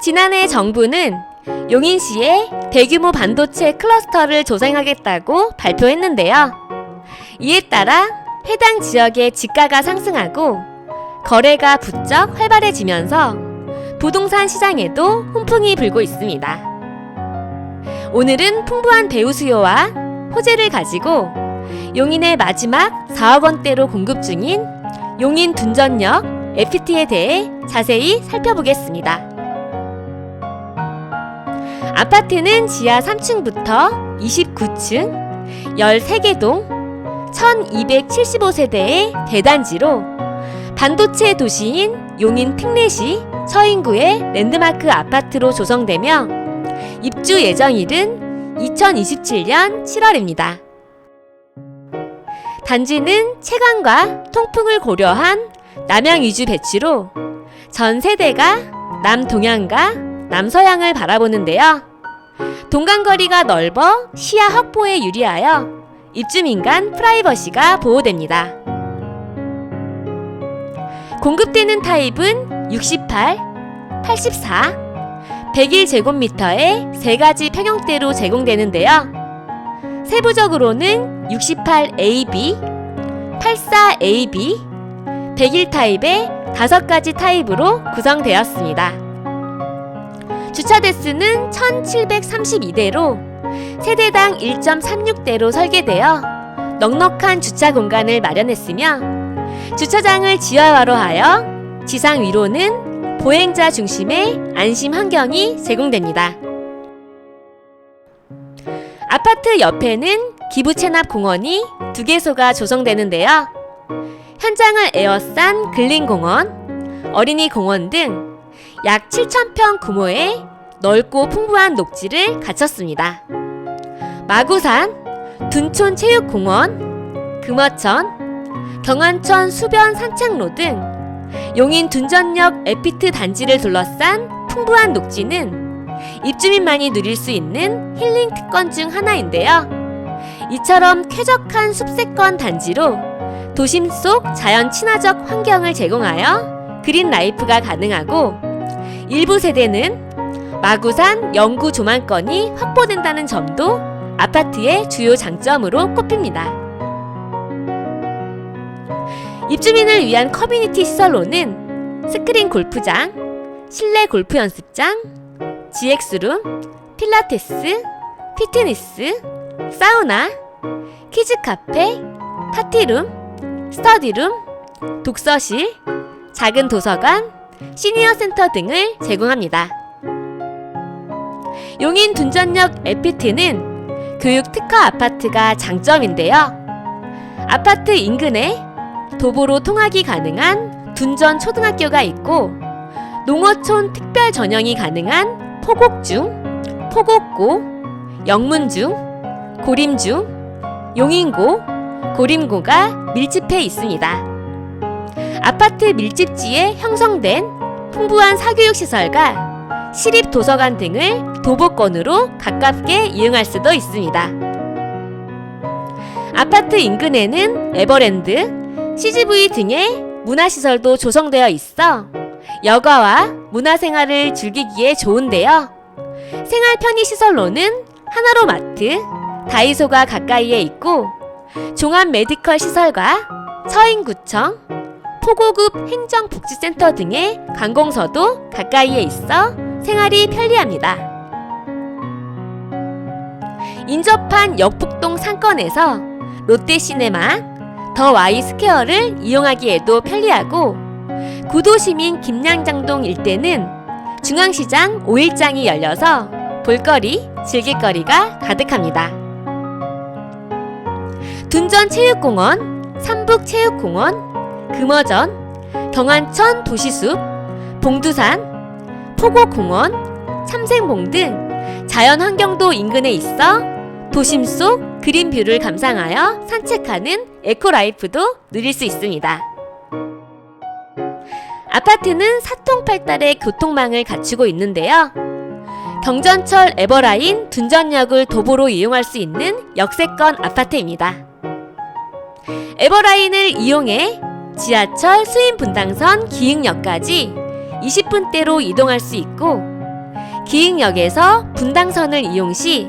지난해 정부는 용인시에 대규모 반도체 클러스터를 조성하겠다고 발표했는데요. 이에 따라 해당 지역의 지가가 상승하고 거래가 부쩍 활발해지면서 부동산 시장에도 훈풍이 불고 있습니다. 오늘은 풍부한 배우 수요와 호재를 가지고 용인의 마지막 4억 원대로 공급 중인 용인 둔전역 FT에 대해 자세히 살펴보겠습니다. 아파트는 지하 3층부터 29층, 13개 동, 1275세대의 대단지로 반도체 도시인 용인 특례시 서인구의 랜드마크 아파트로 조성되며 입주 예정일은 2027년 7월입니다. 단지는 채광과 통풍을 고려한 남향 위주 배치로 전 세대가 남동향과 남서향을 바라보는데요. 동간거리가 넓어 시야 확보에 유리하여 입주민 간 프라이버시가 보호됩니다. 공급되는 타입은 68, 84, 101제곱미터의 세 가지 평형대로 제공되는데요. 세부적으로는 68AB, 84AB, 101 타입의 다섯 가지 타입으로 구성되었습니다. 주차 대수는 1732대로 세대당 1.36대로 설계되어 넉넉한 주차 공간을 마련했으며 주차장을 지하화로 하여 지상 위로는 보행자 중심의 안심 환경이 제공됩니다. 아파트 옆에는 기부 체납 공원이 두 개소가 조성되는데요. 현장을 에워싼 근린 공원, 어린이 공원 등 약 7,000평 규모의 넓고 풍부한 녹지를 갖췄습니다. 마구산, 둔촌 체육공원, 금어천, 경안천 수변 산책로 등 용인 둔전역 에피트 단지를 둘러싼 풍부한 녹지는 입주민만이 누릴 수 있는 힐링 특권 중 하나인데요. 이처럼 쾌적한 숲세권 단지로 도심 속 자연 친화적 환경을 제공하여 그린 라이프가 가능하고 일부 세대는 마구산 영구 조망권이 확보된다는 점도 아파트의 주요 장점으로 꼽힙니다. 입주민을 위한 커뮤니티 시설로는 스크린 골프장, 실내 골프 연습장, GX룸, 필라테스, 피트니스, 사우나, 키즈 카페, 파티룸, 스터디룸, 독서실, 작은 도서관, 시니어 센터 등을 제공합니다. 용인 둔전역 에피트는 교육 특화 아파트가 장점인데요. 아파트 인근에 도보로 통학이 가능한 둔전 초등학교가 있고 농어촌 특별 전형이 가능한 포곡중, 포곡고, 영문중, 고림중, 용인고, 고림고가 밀집해 있습니다. 아파트 밀집지에 형성된 풍부한 사교육 시설과 시립 도서관 등을 도보권으로 가깝게 이용할 수도 있습니다. 아파트 인근에는 에버랜드, CGV 등의 문화시설도 조성되어 있어 여가와 문화생활을 즐기기에 좋은데요. 생활 편의 시설로는 하나로 마트, 다이소가 가까이에 있고 종합 메디컬 시설과 서인구청, 포고급 행정복지센터 등의 관공서도 가까이에 있어 생활이 편리합니다. 인접한 역북동 상권에서 롯데시네마, 더 와이 스퀘어를 이용하기에도 편리하고 구도시민 김양장동 일대는 중앙시장 5일장이 열려서 볼거리, 즐길거리가 가득합니다. 둔전체육공원, 삼북체육공원, 금어전, 경안천 도시숲, 봉두산, 포고공원, 삼생봉 등 자연 환경도 인근에 있어 도심 속 그린 뷰를 감상하여 산책하는 에코라이프도 누릴 수 있습니다. 아파트는 사통팔달의 교통망을 갖추고 있는데요. 경전철 에버라인 둔전역을 도보로 이용할 수 있는 역세권 아파트입니다. 에버라인을 이용해 지하철 수인 분당선 기흥역까지 20분대로 이동할 수 있고 기흥역에서 분당선을 이용 시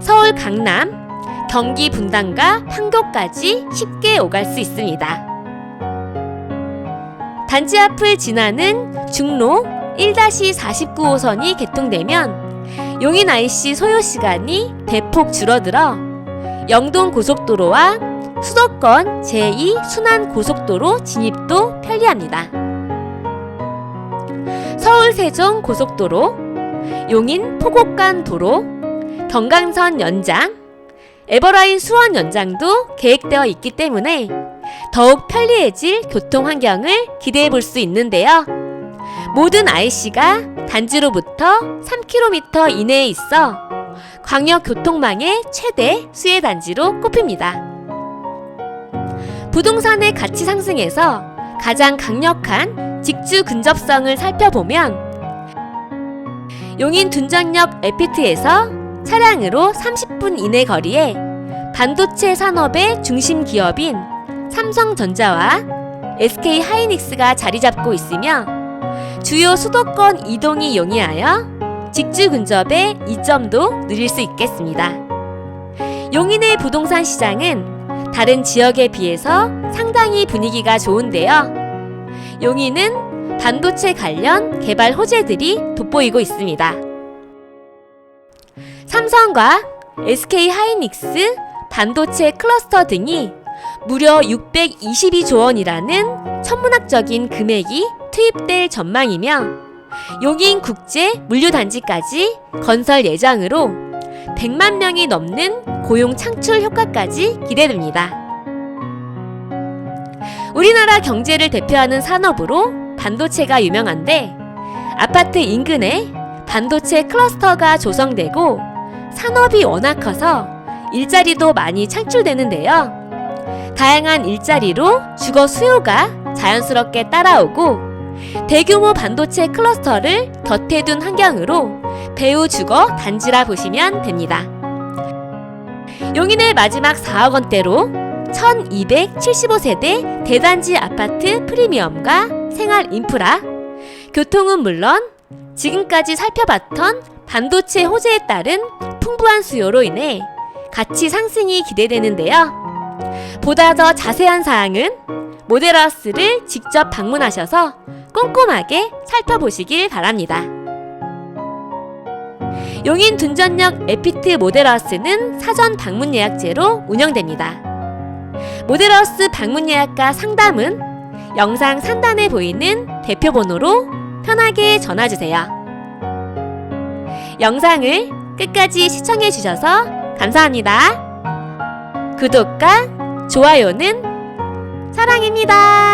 서울 강남, 경기 분당과 판교까지 쉽게 오갈 수 있습니다. 단지 앞을 지나는 중로 1-49호선이 개통되면 용인 IC 소요 시간이 대폭 줄어들어 영동 고속도로와 수도권 제2 순환 고속도로 진입도 편리합니다. 서울 세종 고속도로, 용인 포곡간 도로, 경강선 연장, 에버라인 수원 연장도 계획되어 있기 때문에 더욱 편리해질 교통 환경을 기대해 볼 수 있는데요. 모든 IC가 단지로부터 3km 이내에 있어 광역 교통망의 최대 수혜 단지로 꼽힙니다. 부동산의 가치 상승에서 가장 강력한 직주 근접성을 살펴보면 용인 둔전역 에피트에서 차량으로 30분 이내 거리에 반도체 산업의 중심 기업인 삼성전자와 SK 하이닉스가 자리 잡고 있으며 주요 수도권 이동이 용이하여 직주 근접의 이점도 누릴 수 있겠습니다. 용인의 부동산 시장은 다른 지역에 비해서 상당히 분위기가 좋은데요. 용인은 반도체 관련 개발 호재들이 돋보이고 있습니다. 삼성과 SK 하이닉스 반도체 클러스터 등이 무려 622조 원이라는 천문학적인 금액이 투입될 전망이며 용인 국제 물류단지까지 건설 예정으로 100만 명이 넘는 고용 창출 효과까지 기대됩니다. 우리나라 경제를 대표하는 산업으로 반도체가 유명한데 아파트 인근에 반도체 클러스터가 조성되고 산업이 워낙 커서 일자리도 많이 창출되는데요. 다양한 일자리로 주거 수요가 자연스럽게 따라오고 대규모 반도체 클러스터를 곁에 둔 환경으로 배우 주거 단지라 보시면 됩니다. 용인의 마지막 4억 원대로 1275세대 대단지 아파트 프리미엄과 생활 인프라, 교통은 물론 지금까지 살펴봤던 반도체 호재에 따른 풍부한 수요로 인해 가치 상승이 기대되는데요. 보다 더 자세한 사항은 모델하우스를 직접 방문하셔서 꼼꼼하게 살펴보시길 바랍니다. 용인 둔전역 에피트 모델하우스는 사전 방문 예약제로 운영됩니다. 모델하우스 방문 예약과 상담은 영상 상단에 보이는 대표 번호로 편하게 전화 주세요. 영상을 끝까지 시청해 주셔서 감사합니다. 구독과 좋아요는 사랑입니다.